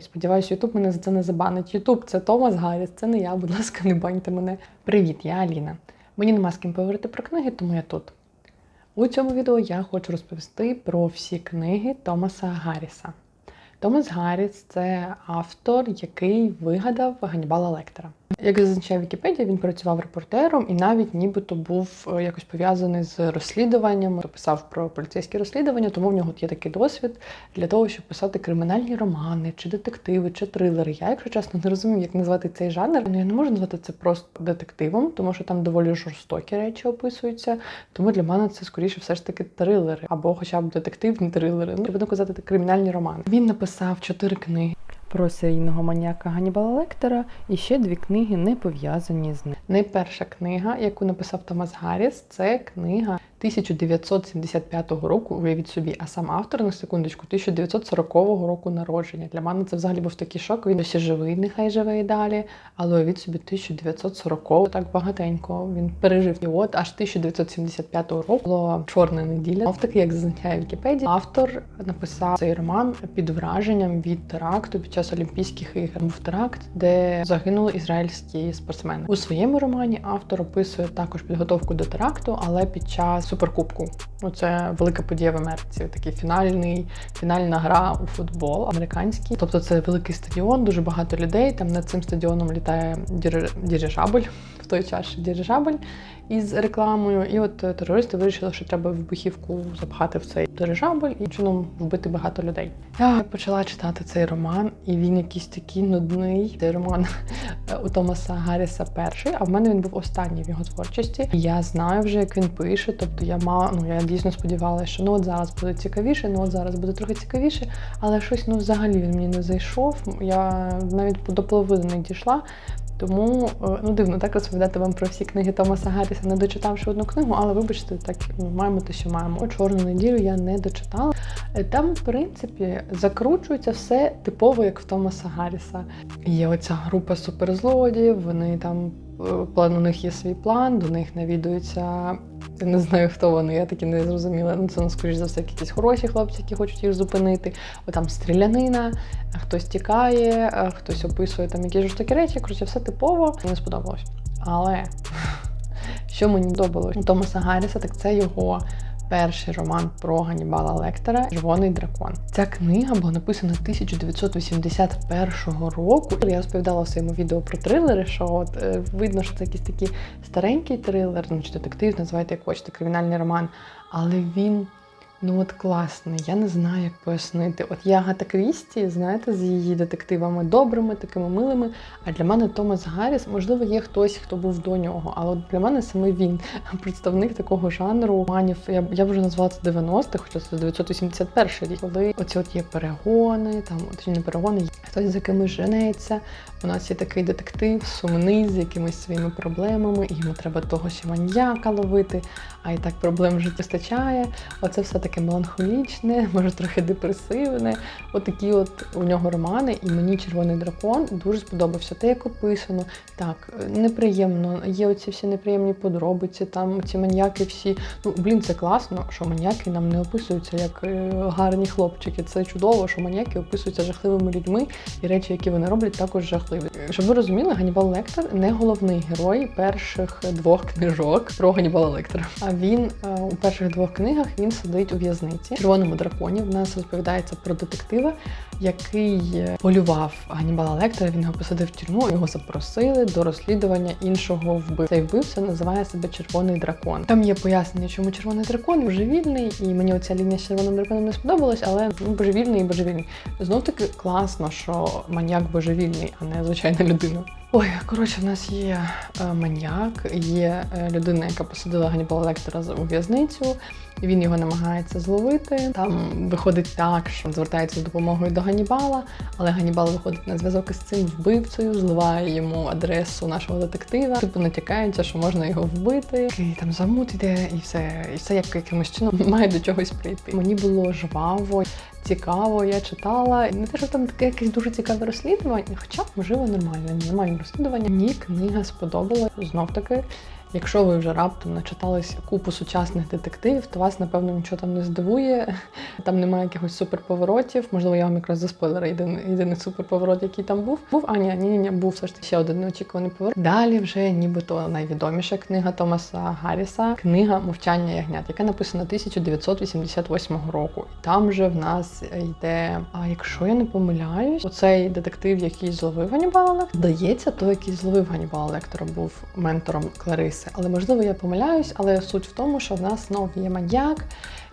Сподіваюсь, Ютуб мене за це не забанить. Ютуб це Томас Гарріс, це не я. Будь ласка, не баньте мене. Привіт, я Аліна. Мені нема з ким поговорити про книги, тому я тут. У цьому відео я хочу розповісти про всі книги Томаса Гарріса. Томас Гарріс це автор, який вигадав Ганнібала Лектора. Як зазначає Вікіпедія, він працював репортером і навіть нібито був е, якось пов'язаний з розслідуванням, писав про поліцейські розслідування, тому в нього є такий досвід для того, щоб писати кримінальні романи, чи детективи, чи трилери. Я, якщо чесно, не розумію, як назвати цей жанр. Ну я не можу назвати це просто детективом, тому що там доволі жорстокі речі описуються. Тому для мене це скоріше все ж таки трилери, або хоча б детективні трилери. Ну, буду казати кримінальні романи. Він написав чотири книги про серійного маніяка Ганнібала Лектора, і ще дві книги не пов'язані з ним. Найперша книга, яку написав Томас Гарріс, це книга 1975 року. Уявіть собі, а сам автор на секундочку 1940 року народження. Для мене це взагалі був такий шок. Він досі живий, нехай живе і далі. Але уявіть собі 1940 так багатенько. Він пережив. І от аж 1975 року було чорна неділя. Мов таки, як зазначає Вікіпедія, автор написав цей роман під враженням від теракту під час Олімпійських ігор. Був теракт, де загинули ізраїльські спортсмени. У своєму романі автор описує також підготовку до теракту, але під час суперкубку. Ну, це велика подія в Америці. Такий фінальний, фінальна гра у футбол американський. Тобто це великий стадіон, дуже багато людей. Там над цим стадіоном літає дирижабль, той час ще дирижабль із рекламою. І от е, терористи вирішили, що треба вибухівку запхати в цей дирижабль і чином вбити багато людей. Я почала читати цей роман, і він якийсь такий нудний. Цей роман е, у Томаса Гарріса перший, а в мене він був останній в його творчості. Я знаю вже, як він пише. Тобто я мала, ну я дійсно сподівалася, що ну от зараз буде цікавіше, ну от зараз буде трохи цікавіше, але щось ну взагалі він мені не зайшов. Я навіть до половини не дійшла. Тому е, ну дивно так розповідати вам про всі книги Томаса Гарріса, не дочитавши одну книгу, але вибачте, так ну, маємо те, що маємо. О, чорну неділю я не дочитала. Е, Там, в принципі, закручується все типово, як в Томаса Гарріса. Є оця група суперзлодіїв, вони там е, план у них є свій план, до них навідуються. Я не знаю, хто вони, я таки не зрозуміла. Ну, це, ну, скоріш за все, якісь хороші хлопці, які хочуть їх зупинити. О, там стрілянина, хтось тікає, хтось описує там якісь жорстокі речі. Коротше, все типово. Не сподобалось. Але що мені подобалось у Томаса Гарріса, так це його перший роман про Ганнібала Лектора Червоний дракон. Ця книга була написана 1981 року. Я розповідала в своєму відео про трилери, що от е, видно, що це якийсь такий старенький трилер, ну чи детектив, називайте як хочете, кримінальний роман. Але він ну от класний. Я не знаю, як пояснити. От я Агата Крісті, знаєте, з її детективами добрими, такими милими. А для мене Томас Гарріс, можливо, є хтось, хто був до нього. Але от для мене саме він представник такого жанру романів. Я, я вже назвала це 90-х, хоча це 981 рік. Коли оці от є перегони, там от не перегони, хтось за кимось женеться. У нас є такий детектив, сумний, з якимись своїми проблемами, і йому треба того ще маньяка ловити, а і так проблем в житті вистачає. Оце все таке меланхолічне, може трохи депресивне. Отакі от у нього романи, і мені червоний дракон дуже сподобався. Те, як описано, так неприємно. Є оці всі неприємні подробиці, там ці маньяки всі. Ну блін, це класно, що маньяки нам не описуються як е, гарні хлопчики. Це чудово, що маньяки описуються жахливими людьми, і речі, які вони роблять, також жахливі. Щоб ви розуміли, Ганнібал Лектор не головний герой перших двох книжок про Ганнібала Лектора. А він е, у перших двох книгах він сидить у в'язниці. Червоному драконі в нас розповідається про детектива, який е, полював Ганнібала Лектора. Він його посадив в тюрму. Його запросили до розслідування іншого вбивця. Цей вбивця називає себе Червоний дракон. Там є пояснення, чому червоний дракон божевільний, і мені оця лінія з червоним драконом не сподобалась, але ну, божевільний і божевільний. Знов таки класно, що маньяк божевільний, а не звичайна людина. Ой, коротше, в нас є е, маньяк, є е, людина, яка посадила Ганнібала Лектора у в'язницю. Він його намагається зловити. Там виходить так, що звертається з допомогою до Ганнібала, але Ганнібал виходить на зв'язок із цим вбивцею, зливає йому адресу нашого детектива. Типу натякається, що можна його вбити. І там замут іде, і все, і все як якимось чином має до чогось прийти. Мені було жваво. Цікаво, я читала. Не те, що там таке якесь дуже цікаве розслідування, хоча, можливо, нормально, нормальне розслідування. Мені книга сподобалась знов таки. Якщо ви вже раптом начиталися купу сучасних детективів, то вас напевно нічого там не здивує. Там немає якихось суперповоротів. Можливо, я вам якраз за спойлери єдиний, єдиний суперповорот, який там був. Був а ні, ні, ні, був все ж ще один неочікуваний поворот. Далі вже нібито найвідоміша книга Томаса Гарріса, книга Мовчання ягнят, яка написана 1988 року. І там вже в нас йде. А якщо я не помиляюсь, оцей детектив, який зловив Ганнібала Лектора, здається, той, який зловив Ганнібала Лектора, був ментором Клариси. Але можливо я помиляюсь, але суть в тому, що в нас знов є маньяк,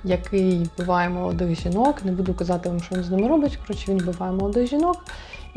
який вбиває молодих жінок. Не буду казати вам, що він з ними робить. Коротше, він вбиває молодих жінок.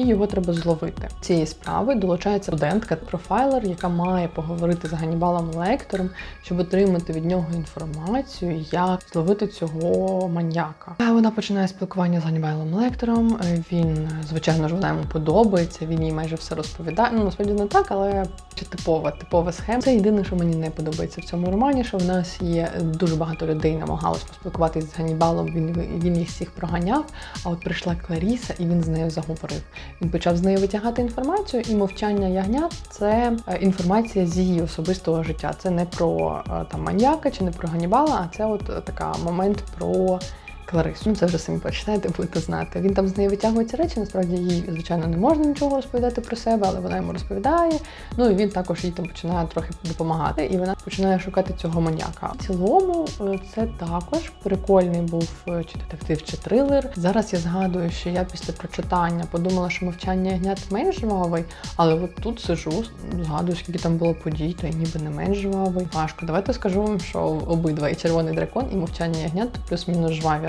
І його треба зловити. Цієї справи долучається студентка профайлер, яка має поговорити з Ганнібалом Лектором, щоб отримати від нього інформацію, як зловити цього маньяка. Вона починає спілкування з Ганнібалом Лектором. Е, Він, звичайно ж, вона йому подобається. Він їй майже все розповідає. Ну насправді не так, але чи типова, типова схема. Це єдине, що мені не подобається в цьому романі. Що в нас є дуже багато людей, намагалось поспілкуватися з Ганнібалом. Він він їх всіх проганяв. А от прийшла Кларіса, і він з нею заговорив. Він почав з неї витягати інформацію, і мовчання ягнят це е, інформація з її особистого життя. Це не про е, там маньяка чи не про Ганібала, а це от е, така момент про. Кларису, ну це вже самі почитаєте, будете знати. Він там з неї витягує ці речі. Насправді їй, звичайно, не можна нічого розповідати про себе, але вона йому розповідає. Ну і він також їй там починає трохи допомагати, і вона починає шукати цього маньяка. В цілому, е, це також прикольний був е, чи детектив, чи трилер. Зараз я згадую, що я після прочитання подумала, що мовчання ягнят менш жвавий, але от тут сижу, згадую, скільки там було подій, то й ніби не менш жвавий. Важко. Давайте скажу вам, що обидва і червоний дракон, і мовчання ягнят плюс-мінус жваві.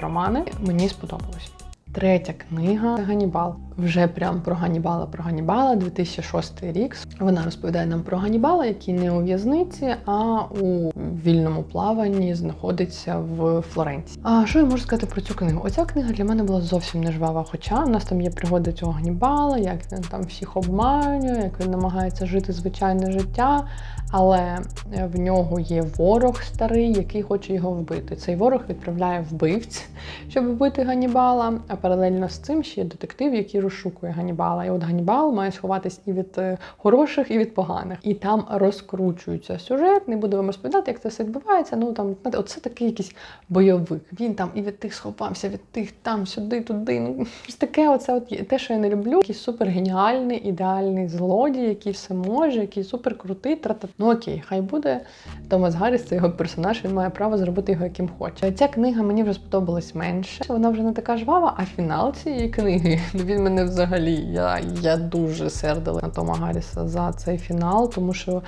Мені сподобалось. Третя книга Ганібал. Вже прям про Ганібала, про Ганібала, 2006 рік. Вона розповідає нам про Ганібала, який не у в'язниці, а у вільному плаванні знаходиться в Флоренції. А що я можу сказати про цю книгу? Оця книга для мене була зовсім не жвава. Хоча в нас там є пригоди цього Ганібала, як він там всіх обманює, як він намагається жити звичайне життя. Але в нього є ворог старий, який хоче його вбити. Цей ворог відправляє вбивць, щоб вбити Ганібала. А паралельно з цим ще є детектив, який розшукує Ганібала. І от Ганібал має сховатись і від е, хороших, і від поганих. І там розкручується сюжет. Не буду вам розповідати, як це все відбувається. Ну там знаєте, оце такий якийсь бойовик. Він там і від тих сховався, від тих там, сюди, туди. Ну щось таке, оце от те, що я не люблю. Який супер геніальний, ідеальний злодій, який все може, який супер крутий. Трата. Ну окей, хай буде. Томас Гарріс, це його персонаж, він має право зробити його яким хоче. Ця книга мені вже сподобалась менше. Вона вже не така жвава, а фінал цієї книги він мене взагалі. Я я дуже сердила на Тома Гарріса за цей фінал, тому що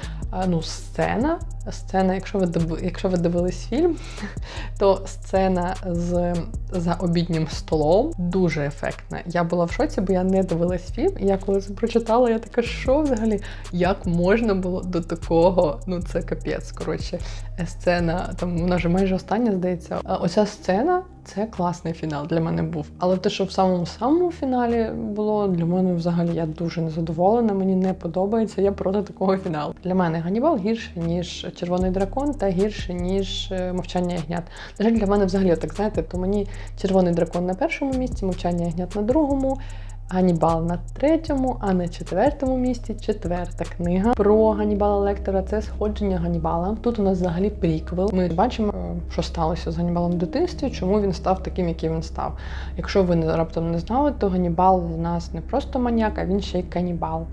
ну, сцена, сцена, якщо ви якщо ви дивились фільм, то сцена з за обіднім столом дуже ефектна. Я була в шоці, бо я не дивилась фільм. І я коли це прочитала, я така, що взагалі? Як можна було до такого? Ну це капець. Коротше, сцена там вона вже майже остання, здається. Оця сцена. Це класний фінал для мене був. Але те, що в самому самому фіналі було для мене взагалі я дуже незадоволена. Мені не подобається. Я проти такого фіналу. Для мене Ганібал гірше ніж Червоний дракон, та гірше ніж Мовчання ягнят. На жаль, для мене взагалі так знаєте, то мені червоний дракон на першому місці, мовчання ягнят на другому. Ганібал на третьому, а на четвертому місці четверта книга про Ганібала Лектора. Це сходження Ганібала. Тут у нас взагалі приквел. Ми бачимо, що сталося з Ганібалом в дитинстві, чому він став таким, яким він став. Якщо ви раптом не знали, то Ганібал в нас не просто маніяк, а він ще й канібал.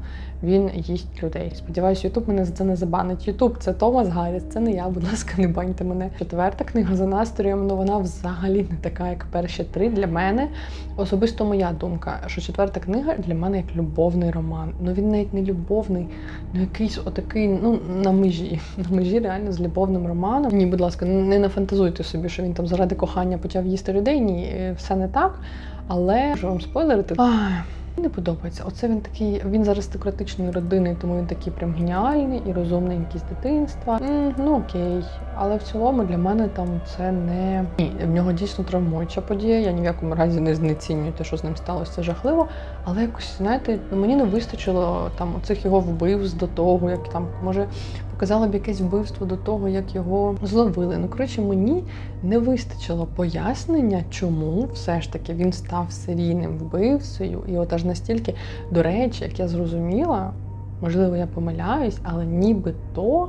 Він їсть людей. Сподіваюсь, Ютуб мене за це не забанить. Ютуб це Томас Гарріс, це не я, будь ласка, не баньте мене. Четверта книга за настроєм, ну вона взагалі не така, як перші три. Для мене особисто моя думка, що четверта книга для мене як любовний роман. Ну він навіть не любовний, ну якийсь отакий, ну на межі. На межі реально з любовним романом. Ні, будь ласка, не нафантазуйте собі, що він там заради кохання почав їсти людей. Ні, все не так. Але що вам спойлерити? Ах. Не подобається. Оце він такий, він з аристократичної родини, тому він такий прям геніальний і розумний якийсь дитинства. М, ну окей. Але в цілому для мене там це не Ні, в нього дійсно травмуюча подія. Я ні в якому разі не знецінюю те, що з ним сталося, це жахливо. Але якось, знаєте, ну мені не вистачило там оцих його вбивств до того, як там може показала б якесь вбивство до того, як його зловили. Ну, коротше, мені не вистачило пояснення, чому все ж таки він став серійним вбивцею. І от аж настільки, до речі, як я зрозуміла, можливо, я помиляюсь, але нібито е,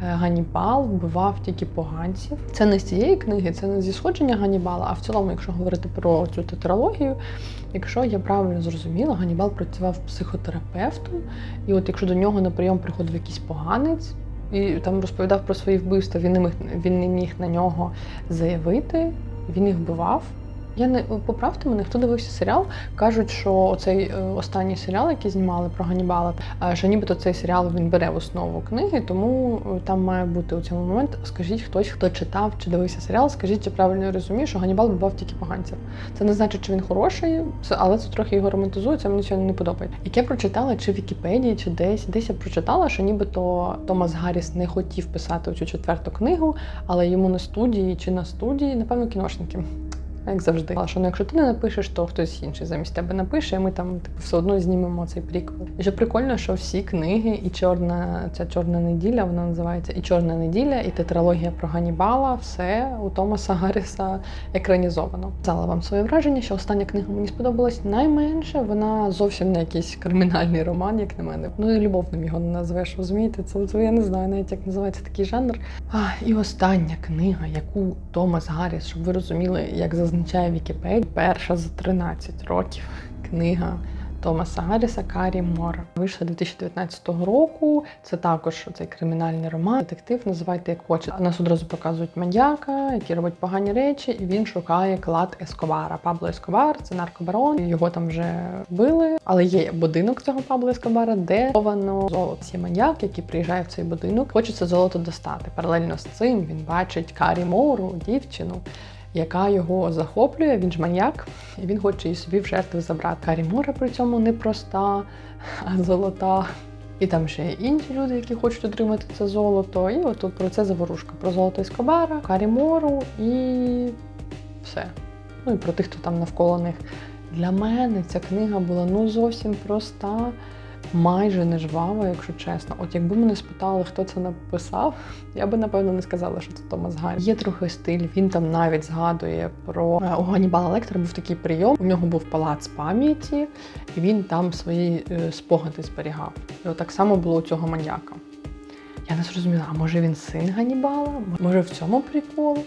Ганібал вбивав тільки поганців. Це не з цієї книги, це не зі сходження Ганібала, а в цілому, якщо говорити про цю тетралогію, якщо я правильно зрозуміла, Ганібал працював психотерапевтом, і от якщо до нього на прийом приходив якийсь поганець. І там розповідав про свої вбивства, він не міг, він не міг на нього заявити, він їх вбивав. Я не поправте мене, хто дивився серіал. Кажуть, що цей е, останній серіал, який знімали про Ганібала, е, що нібито цей серіал він бере в основу книги, тому е, там має бути у цьому момент. Скажіть хтось, хто читав чи дивився серіал, скажіть, чи правильно я розумію, що Ганібал вбивав тільки поганців. Це не значить, що він хороший, але це трохи його романтизує, це мені цього не подобається. Яке прочитала чи в Вікіпедії, чи десь десь я прочитала, що нібито Томас Гарріс не хотів писати цю четверту книгу, але йому на студії чи на студії, напевно, кіношники. Як завжди, Але що ну, якщо ти не напишеш, то хтось інший замість тебе напише, і ми там типу все одно знімемо цей приквел. І що прикольно, що всі книги, і чорна ця чорна неділя, вона називається і Чорна неділя, і тетралогія про Ганібала, все у Томаса Гарріса екранізовано. Зала вам своє враження, що остання книга мені сподобалась найменше. Вона зовсім не якийсь кримінальний роман, як на мене. Ну і любовним його не назвеш, розумієте? Це, це я не знаю навіть як називається такий жанр. А, і остання книга, яку Томас Гарріс, щоб ви розуміли, як зазначає Вікіпедія, перша за 13 років книга Томаса Гарріса Карі Мора. Вийшла 2019 року. Це також цей кримінальний роман. Детектив називайте як хочете. Нас одразу показують маньяка, який робить погані речі, і він шукає клад Ескобара. Пабло Ескобар це наркобарон. Його там вже вбили. Але є будинок цього Пабло Ескобара, де ховано золото. Є маньяк, який приїжджає в цей будинок, хоче це золото достати. Паралельно з цим він бачить Карі Мору, дівчину яка його захоплює, він ж маньяк, і він хоче її собі в жертву забрати. Карі Мора при цьому не проста, а золота. І там ще є інші люди, які хочуть отримати це золото. І от про це заворушка. Про золото Ескобара, Карі Мору і все. Ну і про тих, хто там навколо них. Для мене ця книга була ну зовсім проста майже не жвава, якщо чесно. От якби мене спитали, хто це написав, я би напевно не сказала, що це Томас Гаррі. Є трохи стиль. Він там навіть згадує про е, у Ганнібала Лектора був такий прийом. У нього був палац пам'яті, і він там свої е, спогади зберігав. І от так само було у цього маньяка. Я не зрозуміла, а може він син Ганнібала? Може в цьому прикол?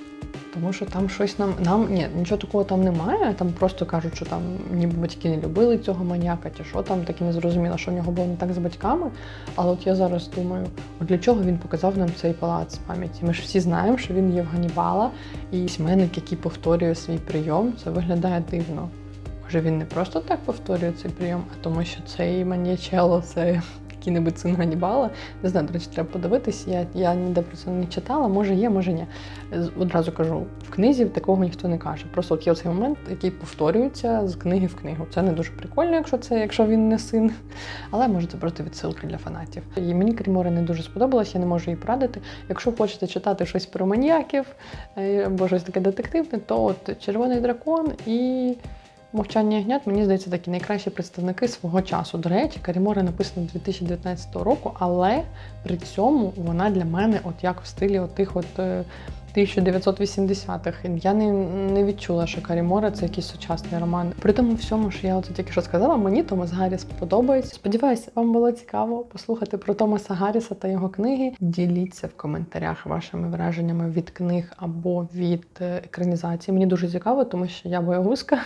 Тому що там щось нам нам ні, нічого такого там немає. Там просто кажуть, що там ніби батьки не любили цього маніяка, чи що там таки не зрозуміло, що в нього було не так з батьками. Але от я зараз думаю, от для чого він показав нам цей палац пам'яті? Ми ж всі знаємо, що він є в Ганнібала, і письменник, який повторює свій прийом, це виглядає дивно. Може він не просто так повторює цей прийом, а тому, що цей маньячело це який-небудь син Ганнібала. Не знаю, до речі, треба подивитись. Я я ніде про це не читала, може є, може ні. Одразу кажу, в книзі такого ніхто не каже. Просто от є цей момент, який повторюється з книги в книгу. Це не дуже прикольно, якщо це, якщо він не син. Але може це просто відсилки для фанатів. І мені Крімора не дуже сподобалось, я не можу її порадити. Якщо хочете читати щось про маніяків е, або щось таке детективне, то от червоний дракон і. Мовчання ягнят, мені здається, такі найкращі представники свого часу. До речі, Карімора написана 2019 року, але при цьому вона для мене, от як в стилі тих от 1980-х. Я не не відчула, що Карімора це якийсь сучасний роман. При тому всьому, що я от тільки що сказала, мені Томас Гарріс подобається. Сподіваюся, вам було цікаво послухати про Томаса Гарріса та його книги. Діліться в коментарях вашими враженнями від книг або від е, екранізації. Мені дуже цікаво, тому що я боягузка.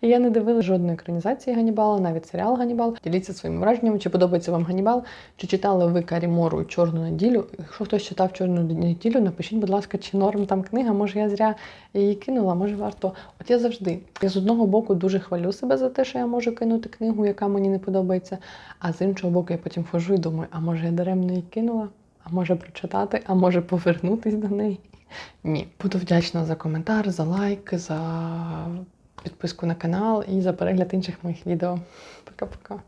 І я не дивила жодної екранізації Ганібала, навіть серіал Ганібал. Діліться своїми враженнями, чи подобається вам Ганібал, чи читали ви Карі Мору Чорну неділю. Якщо хтось читав Чорну неділю, напишіть, будь ласка, чи норм там книга, може я зря її кинула, може варто. От я завжди. Я з одного боку дуже хвалю себе за те, що я можу кинути книгу, яка мені не подобається. А з іншого боку, я потім хожу і думаю, а може я даремно її кинула, а може прочитати, а може повернутись до неї. Ні. Буду вдячна за коментар, за лайк, за підписку на канал і за перегляд інших моїх відео. Пока-пока.